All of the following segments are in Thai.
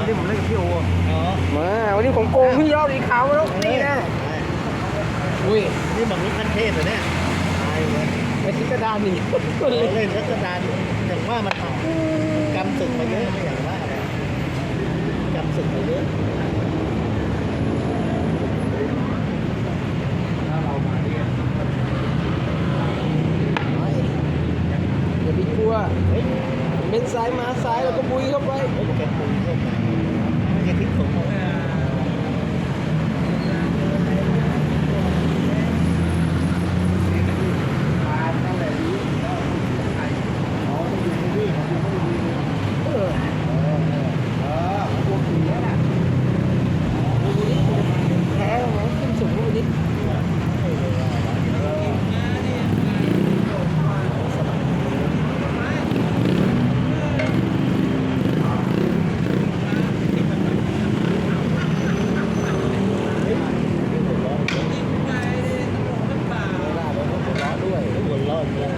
มที่ผมเล่นกับพี่โออ๋อมาวันนี้ผมโกงพี่ยอดสีขาวมาแล้วนี่นะอุ้ยนี่มันมีขั้นเทพเหรอเนี่ยตายเลยไม่คิดกระดานนี่เล่นเล่นรัชดาอย่างว่ามันกำศึกมาเยอะไม่อย่างว่าเลยกำศึกมาเยอะอย่าไปกลัวเฮ้ยเป็นซ้ายมาซ้ายแล้วก็บุยเข้าไป เฮ้ยแกปรุงเข้าไปไม่ใช่พริกผง เออแพ้แล้วนะขึ้นสูงวันนี้ ด้วยหัวร้อนเลย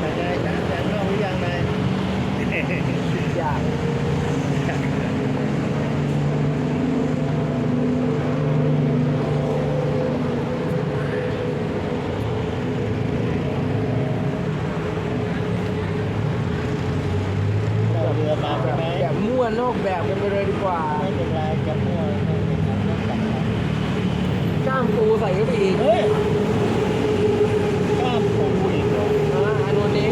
แต่ไงจ้าจ้านอกหรือยังนาย อยาก เราเรือมาใช่ไหม แบบมั่วนอก แบบกันไปเลยดีกว่า ไม่เป็นไรจะมั่วไม่เป็นไรไม่เป็นไร กล้ามปูใส่เข้าไปอีก เฮ้ยกล้ามปูอีกเหรอ อ่าอันวันนี้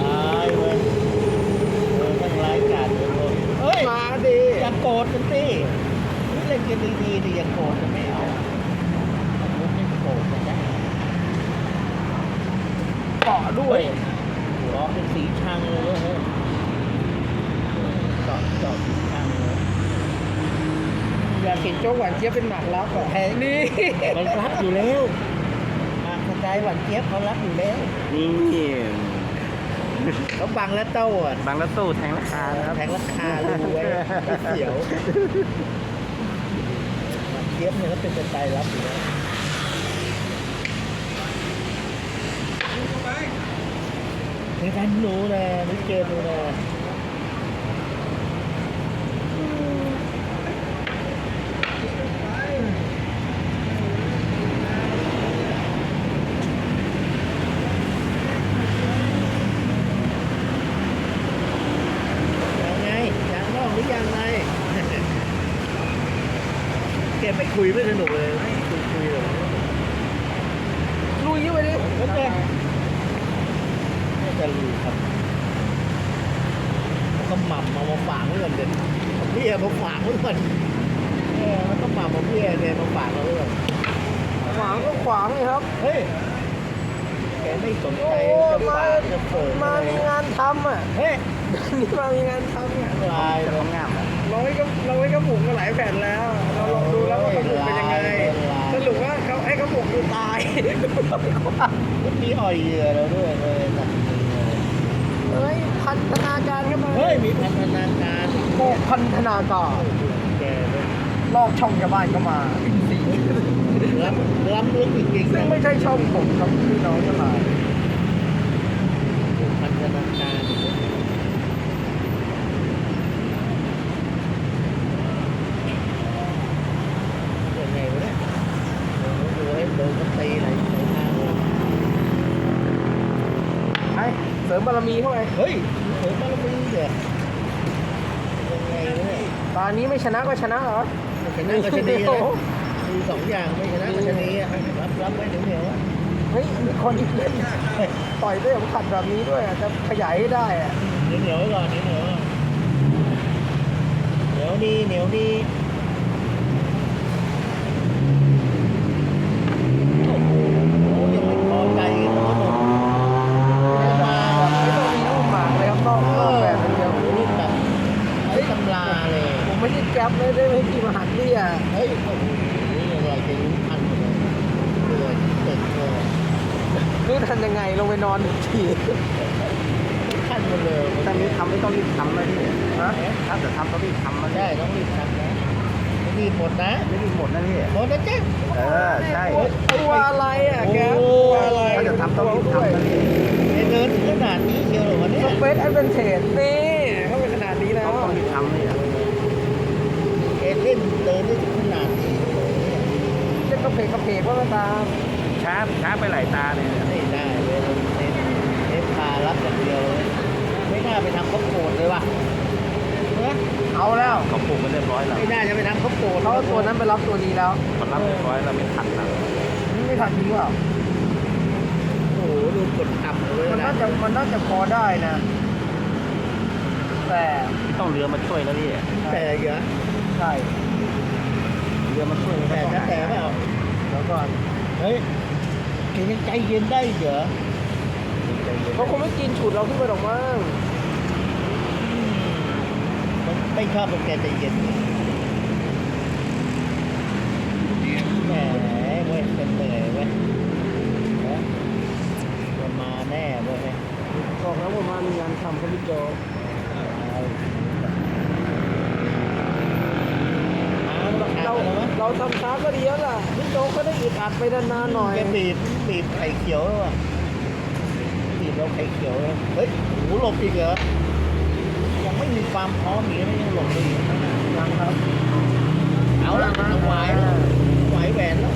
ตายเว้ยเออทั้งร้ายกาจเลยคนเฮ้ย มาดิ อย่าโกรธกันสินี่เล่นกันดีๆดิอย่าโกรธกันไม่เอาผมไม่โกรธกันนะ เกาะด้วย ร้องเป็นสีชังเลยเว้ยเฮ้ยเจาะเจาะสีชังเลย อยากเห็นโจ๊กหวานเจี๊ยบเป็นหมากรักอะนี่ มันรักอยู่แล้วหากกระจาย หวานเจี๊ยบเขารักอยู่แล้วนี่เขาบังและโต้อะบางละตู้แทงราคานะครับแทงราคาเลยไว้ไม่เสียวหวานเจี๊ยบเนี่ยเขาเป็นกระจายรับอยู่แล้วในการหนูนะนี่เกมหนูนะยังไงยังนอกหรือยังไง เกมไปคุยไม่สนุกเลยไม่คุยคุยเลย ลุยเข้าไปดิ โอเคน่าจะรู้ครับแล้วก็หม่ำเอามาฝากไว้ก่อนเด็ดพี่เอามาฝากไว้ก่อนเออแล้วก็หม่ำมาพี่เนี่ยมาฝากเราไว้ก่อน ขวางก็ขวางเลยครับ เฮ้ย แกไม่สนใจโอ้จะมาฝากจะเปิดมามีงานทำอะ เฮ้ยนี่มามีงานทำเนี่ยลายจะเลต้อยงงามอะเราไว้ก็เราไว้กระปุกมาหลายแผ่นแล้ว เราลองดูแล้วว่าขมุกเป็นยังไง สรุปว่าเขาให้กระปุกดูตายมีอ่อยเหยื่อเราด้วยเลยนะเฮ้ยพันธนาการเข้ามาเฮ้ยมีพันธนาการโบกพันธนาการแกเลยลอกช่องชาวบ้านก็มาสี่ ล้ำล้ำลึกจริงๆซึ่งนะไม่ใช่ช่องผมครับพี่น้องทั้งหลายพันธนาการยังไงวะเนี่ยดูให้โดนก็ตีไหนไหนทางวะไอ้เสริมบารมีเข้าไปเฮ้ยเฮ้ยมันมีเดี๋ยวยังไงวะเนี่ยตอนนี้ไม่ชนะก็ชนะเหรอชนะก็ชนีนะีสองอย่างไม่ชนะก็ชนีอะรับรับไว้เหนียวๆอะเฮ้ยมีคนที่เล่นต่อยด้วยผมขัดแบบนี้ด้วยอะจะขยายให้ได้อะเหนียวเหนียวๆไว้ก่อนเหนียวเหนียวเหนียวดีเหนียวดีโอ้โหยังไม่พอใจอีกเหรอหนุ่ม มาแบบไม่ต้องมีรูปหมากเลยครับนอกนอกแบบอย่างเดียว รูปแบบไอ้ตำราเลย ผมไม่ใช่แก๊ปเลย ได้ไม่ให้กี่มาหักเบี้ย เฮ้ยโอ้โหอะไรจะรู้ทันหมดเลยเกิดตึกเลย รู้ทันยัง ไงลงไปนอนทีทันหมดเลยแต่นี้ทำไม่ต้องรีบทำนะพี่ฮะถ้าจะทำต้องรีบทำนะได้ต้องรีบทำนะรีบหมดนะไม่รีบหมดนะพี่หมดนะจ๊ะเออใช่ตัวอะไรอะแกตัวอะไรถ้าจะทำต้องรีบทำนะพี่ไอ้เดินถึงขนาดนี้เชียวเหรอวะเนี่ยสเปซแอดเวนเทจนี่เข้าไปขนาดนี้แล้วต้องรีบทำนี่เอเล่นเดินได้ถึงขนาดนี้จะกระเพกกระเพกว่าก็ตามช้าช้าไปหลายตาเลยไม่ได้เลยเน้นเน้นพา รับอย่างเดียวเลยไม่น่าไปทำข้าวโพดเลยว่ะเนอะเอาแล้วเขาปลูกมาเรียบร้อยแล้วไม่น่าจะไปทำข้าวโพดเขาเอาตัวนั้นไปรับตัวนี้แล้วมันรับเรียบร้อยแล้วไม่ทันแล้วไม่ทันจริงเปล่าโอ้โหดูกดต่ำเลยมันนะน่าจะมันน่าจะพอได้นะ แต่ต้องเรือมาช่วยแล้วพี่แต่เยอะใช่เรือมาช่วยแต่ถ้าแต่ไม่เอาแล้วก่อนเฮ้ยแกยังใจเย็นได้อีกเหรอ เขาคงไม่กินฉุดเราขึ้นไปหรอกมั้งมันไม่ชอบตรงแกใจเย็นแหมเว้ยเป็นเหนื่อยเว้ยนะจะมาแน่เว้ยบอกแล้วว่ามามีงานทำเขาพี่โจเราเราเราทำช้าก็ดีแล้วล่ะพี่โจก็ได้อึดอัดไปนานๆหน่อยแกบีบบีบไข่เขียวแล้วว่ะ บีบเราไข่เขียวแล้วเฮ้ยโหหลบอีกเหรอยังไม่มีความพร้อมอย่างนี้ยังหลบได้อีกยังครับเอาละเอาไหวแล้วไหวแหวนแล้ว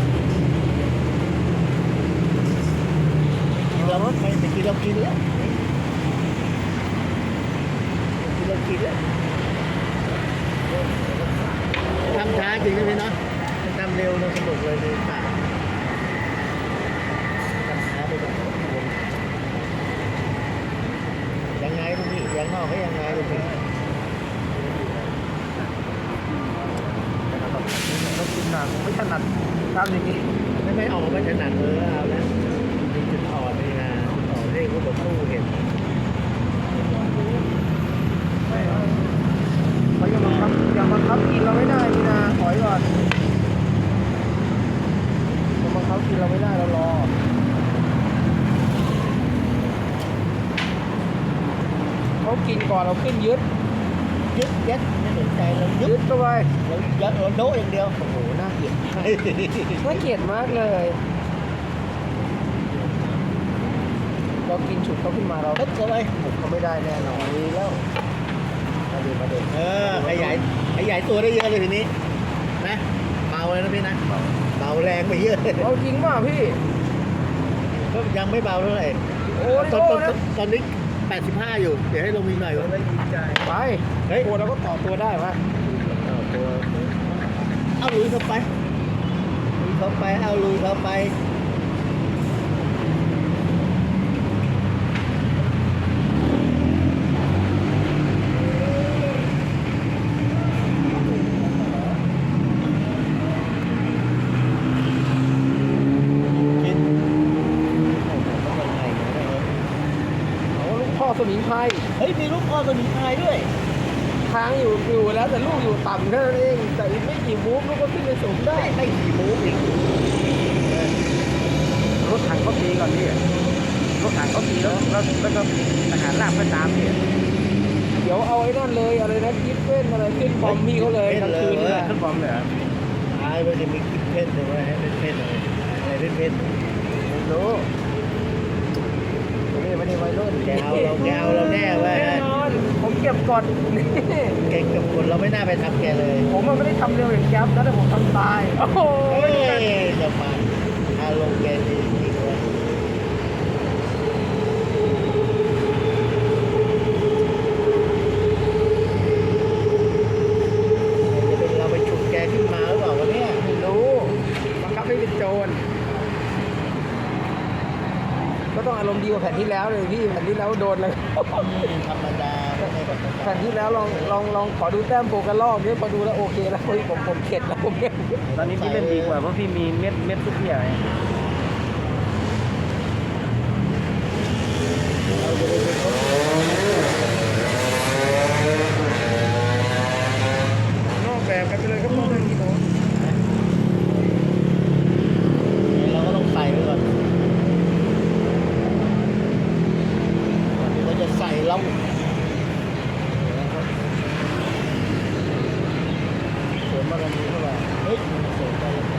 กินเราไม่ไปกินเรากินแล้วกินเรากินแล้วทำช้าจริงนะพี่เนาะทำเร็วเราสนุกเลยเลยป่าทำช้าไปก่อนยังไง ลูกพี่ยังนอกเขายังไงลูกพี่เรากินหนักไม่ถนัดทำอย่างนี้ ไม่ไม่ออกไม่ถนัดเลยเอานะมีจุดอ่อนนี่นะต่อเลขผู้ต่อสู้เห็น เขายังบังคับยังบังคับกินเราไม่ได้นี่นะถอยก่อนยังบังคับกินเราไม่ได้เรารอเขา กินก่อนเราขึ้นยึดยึดยัดไม่สนใจเรายึยึดดเข้าไปเรายัดเราโดอย่างเดียวโอ้โหน่าเกลียดน่าเกลียดมากเลย เรากินฉุดเขาขึ้นมาเราทึบเข้าไปบุกเขาไม่ได้แน่นอนนี่แล้วมาดูมาดูเออขยายขยายตัวได้เยอะเลยทีนี้ นะเบาเลยนะพี่นะเบาแรงไปเยอะเลยเอาจริงเปล่าพี่ ก็ยังไม่เบาเท่าไหร่โอ้ยตอนโอ้ตอนนะตอนนี้ 85 อยู่ เดี๋ยวให้ลงอีกหน่อยวะไป เฮ้ยตัวเราก็ต่อตัวได้ปะเอาตัวเอาลุยเข้าไปลุยเข้าไป เอาลุยเข้าไป กินโอ้โหต้องยังไงเนี่ย โอ้ลูกพ่อสมิงไพร เฮ้ย มีลูกพ่อตัวนี้ตายด้วย ค้าง อยู่อยู่แล้วแต่ลูกอยู่ต่ำแค่นั้นเองแต่อีกไม่กี่มูฟลูกก็ขึ้นไปสูงได้ได้ได้ขี่หมูอีกรถถังเขาตีก่อนพี่รถถังเขาตีแล้วแล้วแล้วก็ทหารราบก็ตามพี่เดี๋ยวเอาไอ้นั่นเลยอะไรนะกิฟเฟ้นอะไรขึ้นบอมพี่เขาเลยกลางคืนนี่แหละขึ้นบอมเลยเหรอตายไปจะมีกิ๊บเพชรเลยว่าให้เป็นเพชรเลยอะไรเป็นเพชรไม่รู้ ไม่ได้ไม่ได้วัยรุ่นแกเอาเราแกเอาเราแน่เว้ยแน่นอนผมเก็บกดนี่เก่งกับคนเราไม่น่าไปทำแกเลยผมมันไม่ได้ทำเร็วอย่างแก๊ปนะแต่ผมทำตาย โอ้โหเฮ้ยจะมาอารมณ์แกดีจริงเลยเราไปฉุดแกขึ้นมาหรือเปล่าวะเนี่ย ไม่รู้บังคับให้เป็นโจร ก็ต้องอารมณ์ดีก ว่าแผ่นที่แล้วเลยพี่แผ่นที่แล้วโดนเลยธรรมดาไม่ใช่ธรรมดาแผ่นที่แล้วลองลองลองขอดูแต้มโปรกันรอบนี้พอดูแล้วโอเคแล้วเฮ้ยผมผมเข็ดแล้วผมเนี่ยตอนนี้พี่เล่นดีกว่าเพราะพี่มีเม็ดเม็ดทุกอย่างไง เราจะไปเป็นคน นอกแบบกันไปเลย บารมีเท่าไหร่เฮ้ยมันเสริมบารมี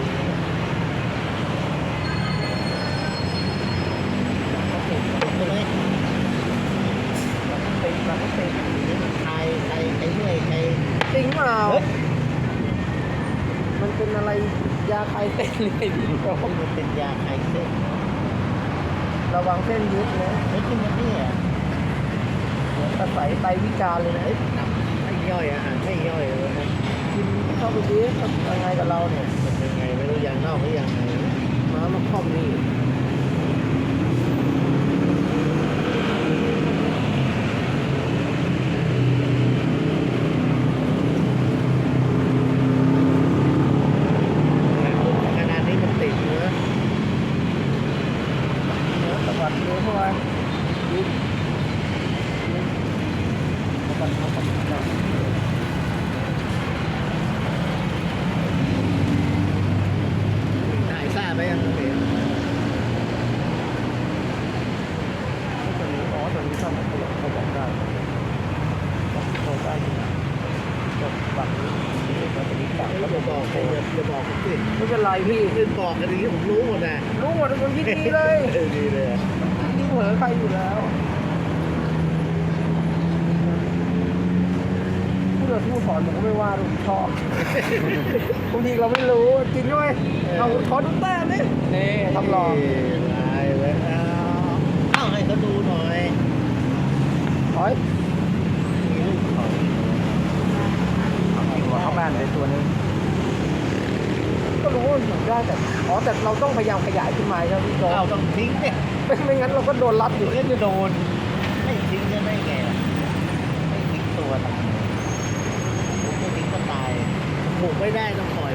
เขาติดใช่ไหม ติดแล้วก็ติด ใครใครใครเหนื่อยใคร จริงเปล่า เฮ้ย มันเป็นอะไรยาคลายเส้นเลยพี่โจ มันเป็นยาคลายเส้น ระวังเส้นยึดนะ เฮ้ยที่มันเนี่ย กระใสไตวิ การเลยนะเฮ้ยหนักไม่ย่อยอาหารไม่ย่อยเลยนะกินเข้าไปดิทำยังไงกับเราเนี่ยมันยังไงไม่รู้ยางนอกหรือยังไงมามาคล่อมนี่ ขนาดนี้มันติดเนื้อ เนื้อสะบัดเนื้อเข้าไปยึดยึดสะบัดเข้าไปได้ หายซ่าไปยังเสีย ตัวนี้อ๋อตัวนี้ชอบเขาบอกเขาบอกได้บอกได้อยู่นะแบบแบบนี้ตัวนี้จับ แล้ แล้ว ว จะ บบ อ อก ก โใครจะจะบอกผมสิ ไม่เป็นไรพี่ คือบอกกันอย่างนี้ผมรู้หมดนะ รู้หมดเป็นคนที่ดีเลย ออดีเลยอะ ดีเหมื อนใครอยู่แล้วผู้เราผู้สอนผมก็ไม่ว่าผมชอบบางทีเราไม่รู้จริงด้วยเอาขอดูแต้มนี่นี่ทำหลอกตายไว้เอาเอาให้เขาดูหน่อยถอยมีลูกเขาหัวเข้าบ้านเลยตัวนึงก็รู้ว่ามันอยู่ได้แต่อ๋อแต่เราต้องพยายามขยายขึ้นมาใช่ไหมพี่โจเอาต้องทิ้งเนี่ย ไม่ไม่งั้นเราก็โดนรัดอยู่เดี๋ยวจะโดน ไม่ทิ้งจะได้ไงล่ะไม่ทิ้งตัวตายผมไม่ทิ้งก็ตายบุกไม่ได้ต้องปล่อย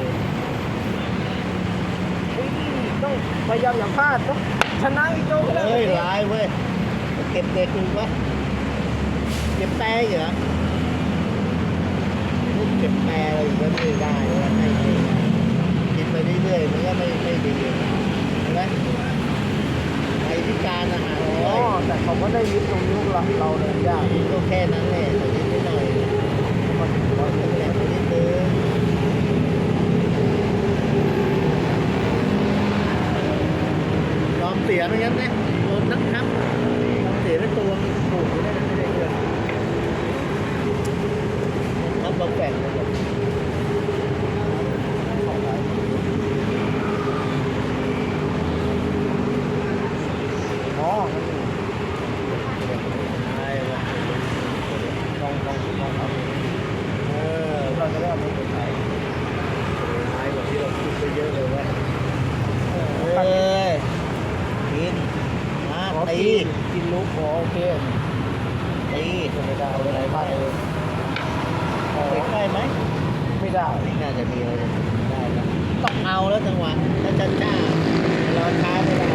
เฮ้ยต้องพยายามอย่าพลาดต้องชนะพี่โจก็ได้เฮ้ยร้ายเว้ยเก็บเด็กดูวะเก็บแต่เหรอลูกเก็บแต่อะไรก็ไม่ได้แล้วไม่ดีกินไปเรื่อยๆมันก็ไม่ไม่ดีเห็นไหมไอ้พิการอาหาร อ๋ น้ อ อย แต่เขาก็ได้ยึด ตรงนี้พวกเราเราเลยยาก ก็แค่นั้นแหละแต่นิดหน่อย มันถึงร้อย แห เปอร์ ล เซ็นต์ มนิดนึงยอมเสียไม่งั้นนะโดนนักทับยอมเสียไปตัวปลูกไม่ได้ไม่ได้เงินทับเราแฝงเลย อ๋อ ใช่ว่ะ ลองลองลองเอา เออ เราจะได้เอาไปใช้ ร้ายกว่าที่เราคิดไปเยอะเลยเว่า เอ เอ อ้ ยกินมา ขอ ตี กินกินลูกขอโอเค ตี ไม่ได้ เอาอะไรไปใกล้ไหมไม่ได้ไม่น่าจะมีอะไรได้นะต้องเอาแล้วจังหวะถ้าจะจ้ารอช้าไม่ได้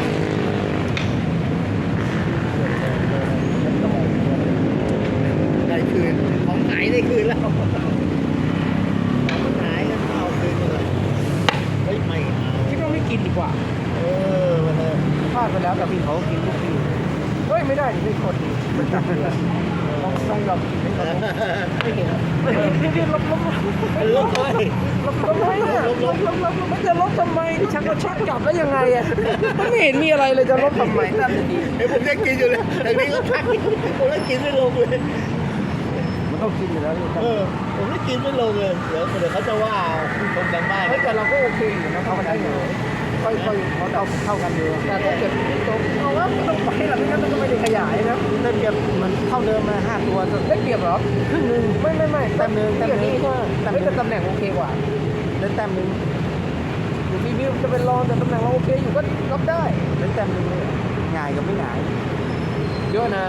ได้คืนของหายได้คืนแล้วของมันหายก็เอาคืนเลยเฮ้ยไม่เอาคิดว่าไม่กินดีกว่า เออมาเลยพลาดไปแล้วแต่พี่เขากินทุกทีเฮ้ยไม่ได้ดิไม่คนดีมันจับเลย ต้องต้องยอมกินให้เขาไม่เห็นไม่เห็นลบลบลบลบเลยลบทำไม่ลบลบลบลบไม่จะลบทำไมดิฉันก็ชักกลับแล้วยังไงอะไม่เห็นมีอะไรเลยจะลบทำไมนั่นดีเฮ้ผมยังกินอยู่เลยทางนี้ก็ทักผมยังกินไม่ลงเลยมันต้องกินอยู่แล้วเออผมไม่กินไม่ลงเลยเดี๋ยวเดี๋ยวเขาจะว่าคุณคนทางบ้านแต่เราก็โอเคอยู่นะเขาได้อยู่ ค่อยๆเขาเอาเท่ากันอยู่แต่ถ้าเกิดตรงเอาว่าไม่ต้องไปหรอกไม่งั้นมันก็ไม่ได้ขยายนะได้เปรียบมันเท่าเดิมมาห้าตัวได้เปรียบเหรอครึ่งหนึ่งไม่ไม่ไม่แต้มหนึ่งแต้มหนึ่งแต่ไม่แต่ตำแหน่งโอเคกว่าได้แต้มหนึ่งอยู่พี่บิวจะเป็นรองแต่ตำแหน่งเราโอเคอยู่ก็รับได้ได้แต้มหนึ่งเลยง่ายกับไม่ง่ายเยอะนะ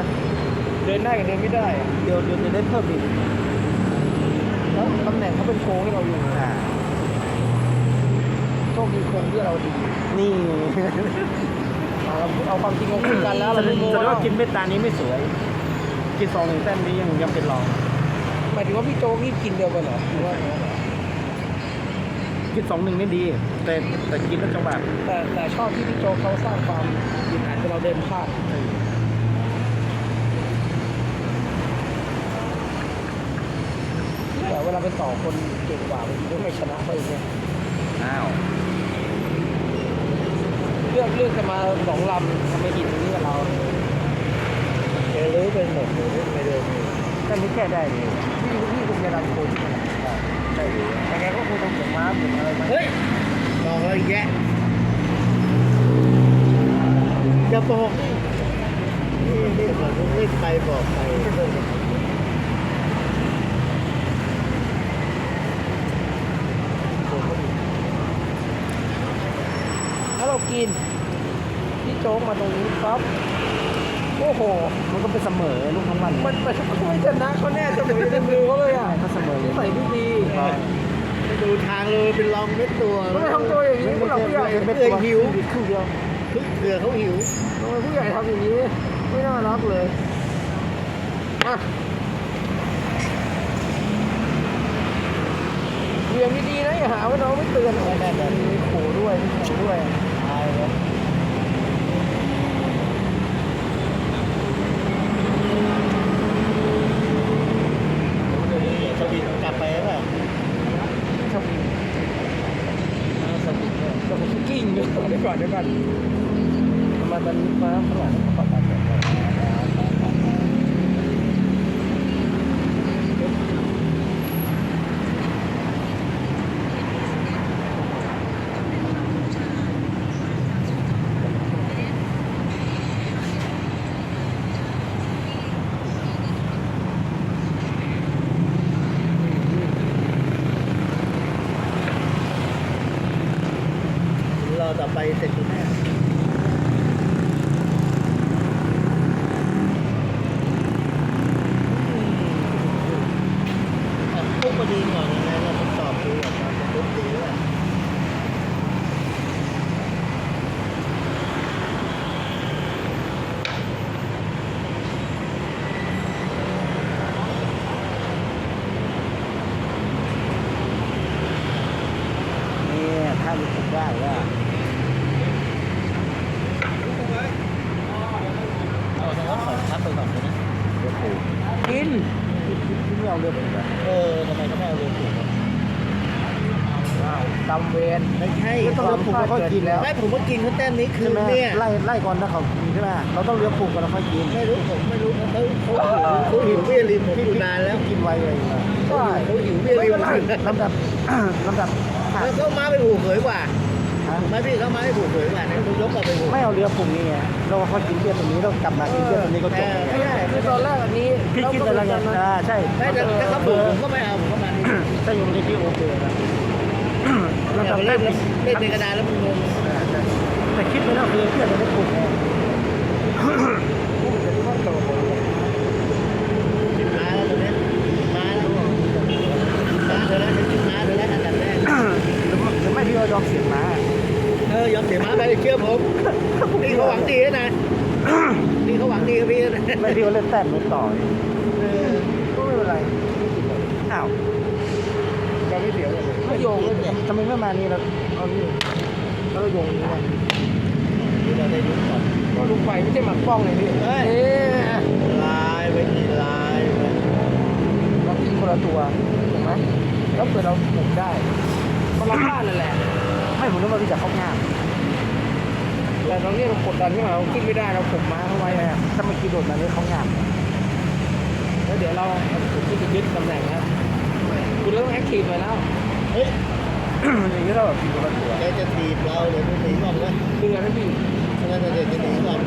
เดินได้กับเดินไม่ได้อะเดี๋ยวเดี๋ยวจะได้เพิ่มอีกแล้วตำแหน่งเขาเป็นโค้งให้เราอยู่นะ โชคดีโค้งที่เราดีนี่เอาเราเอาความจริงมาคุยกันแล้วแสเราดไม่โม้งแล้วว่ากินเม็ดตานี้ไม่สวย กินสองหนึ่งแต้มนี้ยังยังเป็นรองหมายถึงว่าพี่โจ๊กนี่กินเดียวกันเหรอหรือว่าไงกินสองหนึ่งนี่ดี แต่แต่กินแล้วจังหวะแต่แต่ชอบที่พี่โจ๊กเขาสร้างความยินอันให้เราเดินพลาดแต่เวลาเป็นต่อคนเก่งกว่าบางทีก็ไม่ชนะเขาอย่างเงี้ยอ้าวเลือกเลือกจะมาสองลำทำไมหินตรงนี้กับเราเจอรื้อไปหมดเลยไม่เดินเลยแค่นี้แค่ได้เลยพี่พี่คงจะดันโคนขึ้นมาได้เลยยังไงก็คงต้องเก็บม้าเก็บอะไรมาเฮ้ยบอกเราอีกแยะจะบอกนี่นี่บอกรีบไปบอกไปถ้าเรากินพี่โจ๊กมาตรงนี้ปั๊บโอ้โห มันก็เป็นเสมอลูกทั้งวันมันมันไม่ชนะเขาแน่จะเหมือนจะมือเขาเลยอะถ้าเสมอเลยใส่ที่ดีดูทางเลยเป็นรองเม็ดตัวทำไมทำตัวอย่างนี้ผู้หลักผู้ใหญ่ไม่เคยหิวครึ่งเดียวเผื่อเขาหิวทำไมผู้ใหญ่ทำอย่างนี้ไม่น่ารักเลยมาเรียงดีๆนะอย่าหาว่าน้องไม่เตือนไม่ได้แบบมีขู่ด้วยมีขู่ด้วยตายเลยสวิตกลับไปแล้ว ชอบกิน สวิตเนี่ย จะไปกิ้งเดี๋ ยวก่อนเดี๋ยวก่อนเดี๋ยวก่อนมาตอนนี้มาข้างหลังขอตัดก่อน รอ ต่อไปเสร็จคุณแม่ปุ๊บมาดีก่อนยังไงเราทดสอบดูก่อนตอนปุ๊บดีว่า นี่ถ้ารู้สึกได้ว่า เอาแต่ว่าขอพักไปก่อนนะ เรือผูก กิน ที่ไม่เอาเรือผูกอะ เออทำไมเขาไม่เอาเรือผูกอะ ว้าวตำเวน ไม่ใช่ ไม่ต้องเรื อผูกแล้วค่อยกินแล้วไม่ผมว่ากินเขาแต้มนี้คืใช่นไหมเนี่ยไล่ไล่ก่อนถ้าเขากินใช่ไหมเราต้องเรือผูกก่อนแล้วค่อยกินไม่รู้ผมไม่รู้เขาเขาเขาหิวเบี้ยริมผมอยู่นานแล้วกินไวเลยนะใช่เขาหิวเบี้ยริมลำดับ ลำดับแล้วเขามาไปผูกเผยกว่าฮะไม่พี่เขามาไปผูกเผยกว่าเนี่ยเขายกมาไปผูกไม่เอาเรือผูกนี่ไงเราค่อยกินเบียร์ตรงนี้เรากลับมากินเบียร์ตรงนี้ก็จบไม่ใช่คือตอนแรกอันนี้พี่คิดอะไรกันอ่าใช่ไม่แต่ถ้าเขาผูกผมก็ไม่เอาผมก็มานี่ ถ้าอยู่ในที่โอเคนะ เราลำดับเล่เล่นเล่นในกระดานแล้วมันงงแต่คิดไปแล้วคือเพื่อนจะได้ผูกไงมาแล้วตรงนี้มาแล้วมาเธอแล้วจะมาเธอแล้วอันดับแรกหรือหรือไม่พี่ว่ายอมเสียงม้าเออยอมเสียม้าไปเชื่อผมนี่เขาหวังดีนะนี่เขาหวังดีกับพี่นะไม่พี่ว่าเล่นแต้มไม่ต่อยก็ไม่เป็นไรอ้าวเราไม่เสียเลย โยงเลยทำไมไม่มานี่เราเอานี่แล้วเราโยงนี่ไงเราได้ดูก่อนก็ลูกไฟไม่ใช่หมักป้องเลยพี่เฮ้ยเอ๊ะลายไปกี่ลายไปเรากินคนละตัวถูกไหมแล้วเกิดเราปลูกได้คนละบ้านนั่นแหละไม่ผมนึกว่าพี่จะเข้างานแต่ตอนนี้เรากดดันขึ้นมาเราขึ้นไม่ได้เราผมม้าเข้าไว้ไว้อะอะถ้าไม่คิดโดดมาเนี่ยเข้างานแล้วเดี๋ยวเราคุณจะยึดตำแหน่งนะคุณเริ่มแอคทีฟไปแล้วเฮ้ยอย่างนี้เราแบบผิดปกติแกจะถีบเราเดี๋ยวมันหนีก่อนเลยดึงกันให้พี่แล้วจะเด็กจะหนีก่อน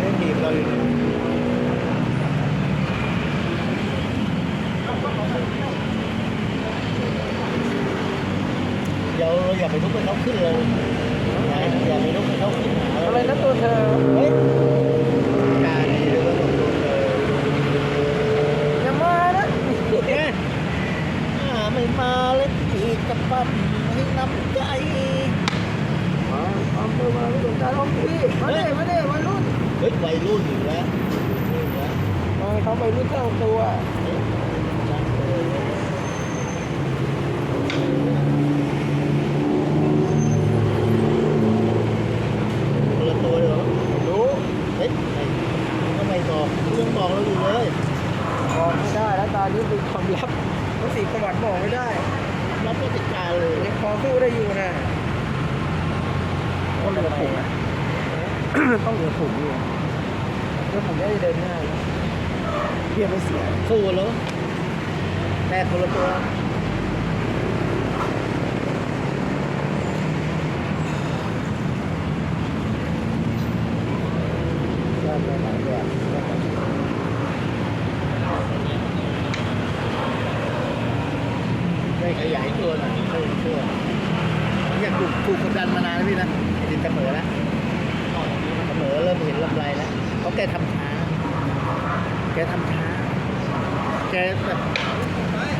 ไม่ถีบเราอยู่เดี๋ยวเราอย่าไปลุกไปเขาขึ้นเลยอย่าไปลุกไปเขาขึ้นหาเราอะไรนะตัวเธอเฮ้ยกล้าดีเลยว่าต้องโดนเลย อย่ามานะ เนี่ยถ้าไม่มาเล่นอีกกับปั๊มให้น้ำใจ มาเอามือมาไม่สนใจน้องพี่มาเด้มาเด้มารุ่น เฮ้ยวัยรุ่นอยู่แล้วนี่นะ มาเขา ไปรุ่นเท่าตัวเฮ้ยจังเลยคนละตัวเลยเหรอรู้เฮ้ยไม่ทำไมบอกเรื่องบอกเราอยู่เลยบอกไม่ได้แล้วตอนนี้เป็นความลับต้องสีประวัติบอกไม่ได้เก็จัดการเลยยังพอสู้ได้อยู่นะต้องเหลือถุงนะต้องเหลือถุงอยู่แล้วผมได้เดินหน้า แล้วเบี้ยไม่เสียสู้แล้วแต่คนละตัวได้ไปหลายแบบได้ขยายตัวหน่อยเพิ่มช่วยอยากถูกถูกกดดันมานานแล้วพี่นะดินเสมอแล้วเสมอเริ่มเห็นลำไรแล้วเพราะแกทำช้าแกทำช้า แกแบบ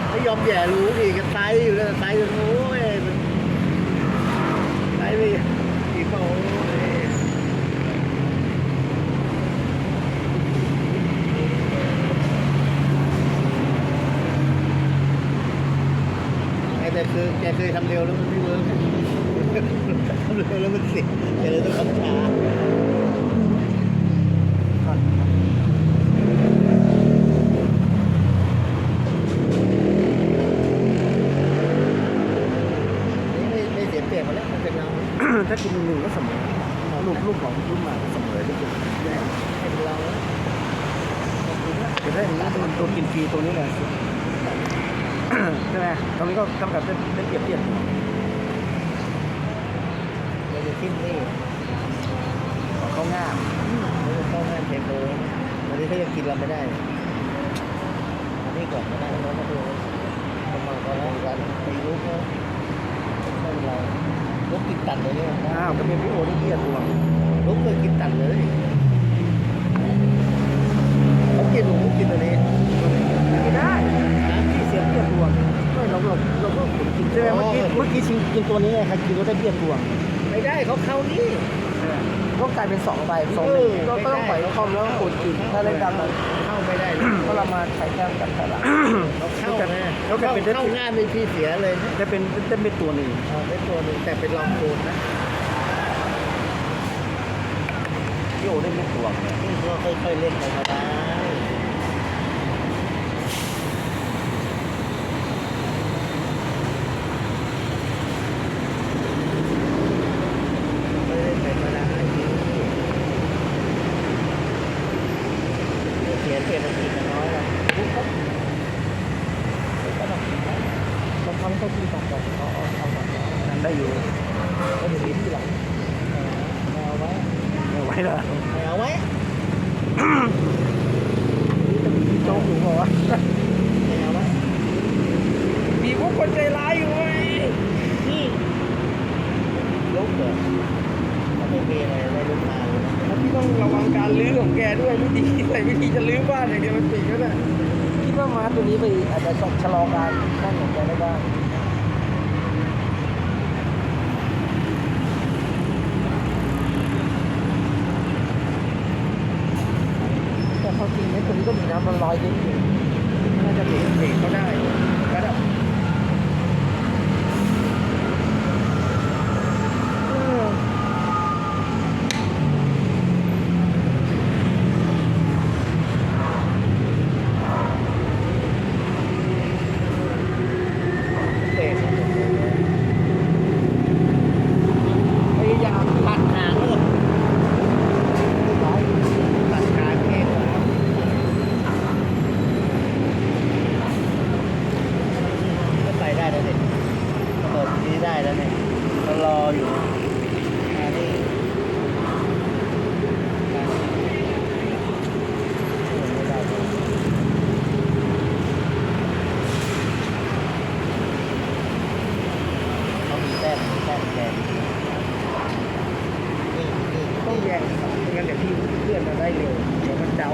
ไม่ยอมแย่รู้ดิแกไตอยู่แล้วไซส์จนโอ้ยมันไซส์ไปอีกโอ้ยแต่คือแกเคยทำเร็วแล้วมันไม่เวิร์กทำเร็วแล้วมันเสิแกเลยต้องทำช้า ไม่ไม่เสียเปรียบมาแล้วมันเป็นเรา ถ้ากินหนึ่งก็เสมอลูกลูกของรุ่นมาเสมอได้เลยให้เป็นเราแล้วแต่ถ้าอย่างนี้มันตัวกินฟรีตัวนี้แหละใช่ไหมตรงนี้ก็กำกับได้ได้เปรียบเทียบเราจะทิ้งนี่เข้าง่ายเราจะเข้างานเทปเลยวันนี้เขายังกินเราไม่ได้อันนี้ก่อนไม่ได้เรามาดูประมาณก็แล้วกันไปรู้ก็ไม่เป็นไร ลูกกินตัดเลยเนี่ยอ้าวก็เป็นพี่โอที่เกียรตัวลูกเคยกินตัดเลยเขากินหนูกินตัวนี้ไม่ได้นะที่เสียเกียรตัวไม่เราเราเราก็ขุนกินใช่ไหมเมื่อกี้เมื่อกี้ชิงกินตัวนี้ไงใครกินก็ได้เกียรตัวไม่ได้เขาเข้านี่ ก็กลายเป็นสองใบสองหหนึ่นึ่งงก็ต้องปล่อยเขาคอมแล้วก็กดกินถ้าเล่นกันมันเข้าไม่ได้เลยก็เรามาใช้แก้มกันแต่ละเขาเข้าไงเขาเข้าเข้างานไม่พี่เสียเลยนะได้เป็นได้เป็นตัวหนึ่งเอาได้ตัวหนึ่งแต่เป็นรองโคนนะพี่โอได้เม็ดตัวนี่ก็ค่อยๆเล่นไปก็ได้ค่อยๆเล่นไปก็ได้เสียเปรียบมันกินน้อยหรอก บางครั้งก็กินสองดอกเอาเอาเอาสองดอก นั้นได้อยู่ ก็เดี๋ยวกินทีหลัง เอาไว้ ไม่ไหวแล้ว เอาไว้ โจ๊กอยู่บอกว่า เอาไว้ มีพวกคนใจร้ายอยู่เว้ย นี่ลุกเหรอถ้าไม่มีอะไรได้ลุกมาเลยนะ แล้วพี่ต้องระวังการลื้อของ แกด้วยวิธีใส่วิธีจะลื้อบ้านอย่างเดียวมันปิดก็ได้คิดว่าม้าตัวนี้ไปอาจจะชะลอการนั่นของแกได้บ้างแต่ความจริงในตัวนี้ก็มีน้ำมันลอยเยอะอยู่น่าจะเบรกเบรกเขาได้ระดับเออ เบรก พยายามตัด หางเลย ร้อย ตัดขาเองก็ไปได้แล้วเด็กเปิดทีได้แล้วเนี่ยเรารออยู่มานี่ไม่ได้เขามีแต้มมีแต้มแดงนี่นี่ ต้องแยงครับไม่งั้นเดี๋ยวพี่เลื่อนมาได้เร็วเดี๋ยวมันเดา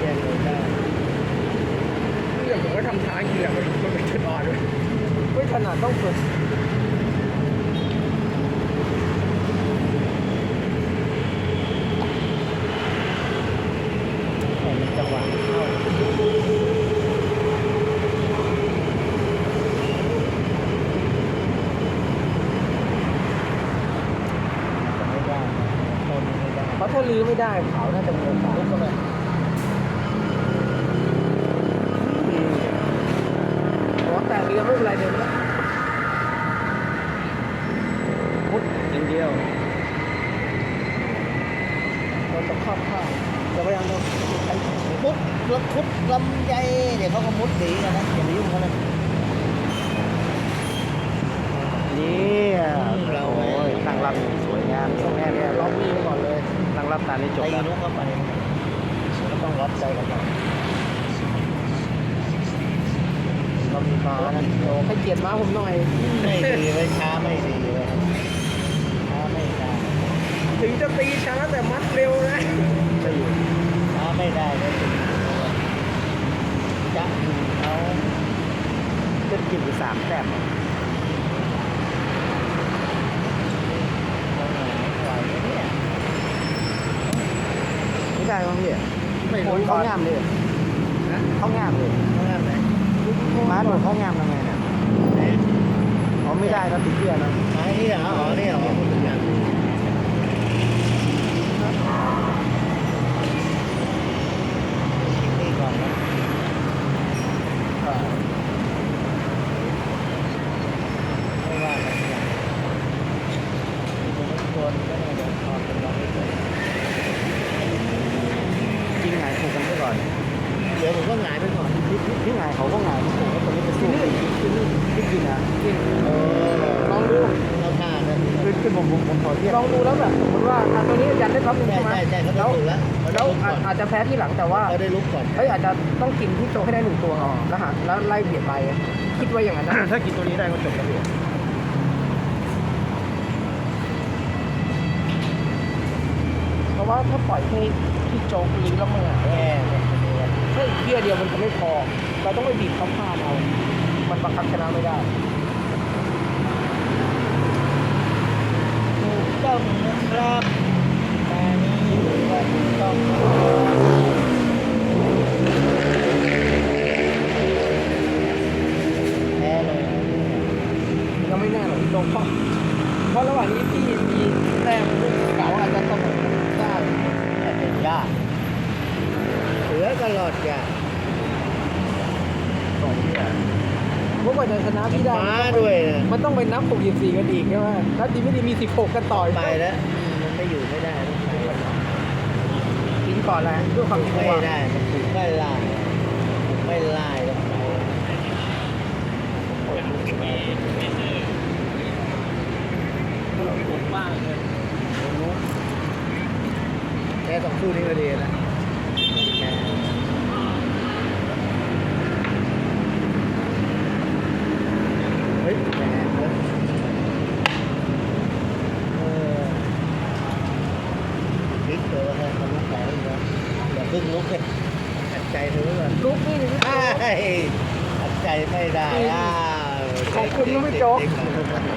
แยกเลยได้ เรื่องผมก็ทำช้าจริงแหละมันมันเป็นจุดอ่อนด้วยไม่ถนัดต้องฝึก แต่มันจังหวะเข้าไม่ได้ต้นไม่ได้ เพราะถ้าลื้อไม่ได้เขาน่าจะมีโอกาส ลุกเข้าไป ลำไยเดี๋ยวเขาก็มุดหนีกันนะอย่าไปยุ่งเขาเลย นี่อะ เรา โอ้ยตั้งรับสวยงามตรงแม่เนี่ยล็อกนี่ไว้ก่อนเลยตั้งรับตานี้จบ ไอ้ แล้ว นุ๊กเข้าไปก็ต้องรับใจกันก่อน เรามีม้านะ โอ้ให้เกียรติม้าผมหน่อย ไม่ดีเลยช้าไม่ดีเลยช้าไม่ได้ถึงจะตีช้าแต่มัดเร็วนะจะอยู่ช้าไม่ได้เลยจะอยู่เขาเล่นกินไปสามแต้มเขาหงายไหวไหมเนี่ยไม่ได้บ้างพี่ไม่โอ้รู้ยเขางามเลยนะเขางามเลยเขางามไหนม้าโดนเขางามยังไงเนี่ยไหน ไม่ได้นะติดเตี้ยนะนี่เหรออ๋อนี่เหรอพูดถึงอย่างนี่ก่อนนะก็ไม่ว่ากันอย่างที่ผมควรก็เนี่ยเดี๋ยวพอเป็นเราไม่เจอจริงไงถูกกันไปก่อนเดี๋ยวผมก็หงายไปก่อนพี่พี่พี่ไงเขาก็ไงผมก็ตอนนี้ไปสู้ที่นี่ที่กินนะกิน เออ ลองดู เราพลาดนะ ขึ้นขึ้น ผมผมผมขอเทียบ ลองดูแล้วแบบสมมติว่าอะตัวนี้ยันได้ครับหนึ่งใช่ใช่ไหมใช่ใช่เขาได้แล้วถูกแล้วเขาได้แล้วลุกก่อนอาจจะแพ้ที่หลังแต่ว่า เขาได้ลุกก่อน เฮ้ยอาจจะต้องกินที่โจให้ได้หนึ่งตัวก่อนแล้วหาแล้วไล่เบียดไปคิดว่าอย่างนั้นนะ ถ้ากินตัวนี้ได้ก็จบแล้วพี่เพราะว่าถ้าปล่อยให้ที่โจกลีแล้วมึงอะแย่เนี่ยเนี่ยถ้าอีกเที่ยเดียวมันจะไม่พอ เราต้องไปบีบเขาพลาดเอามันบังคับชนะไม่ได้ ถูกต้องนะครับแต่นี่ว่าถูกต้องแพ้เลยนะเนี่ยยังไม่แน่หรอกโจกเพราะเพราะระหว่างนี้พี่มีแต้มลูกเก่าอาจจะเสมอได้แต่เป็นยากเหลือตลอดยากสองเทีย เพราะกว่าจะชนะพี่ได้ ม้าด้วยนะมันต้องไปนับ64กันอีกใช่ไหมแล้วดีไม่ดีมี 16 กันต่ออีกไปแล้วมันไม่อยู่ไม่ได้ต้องไปแล้วกินก่อนแหละด้วยความกลัไม่วได้มันถูกไม่ไล่ถูกไม่ไล่ต้องไปแค่ต้องสู้นี่ก็ดีแล้ว หัดใจไม่ได้อ้าว ขอบคุณนะพี่โจ๊ก เด็กๆ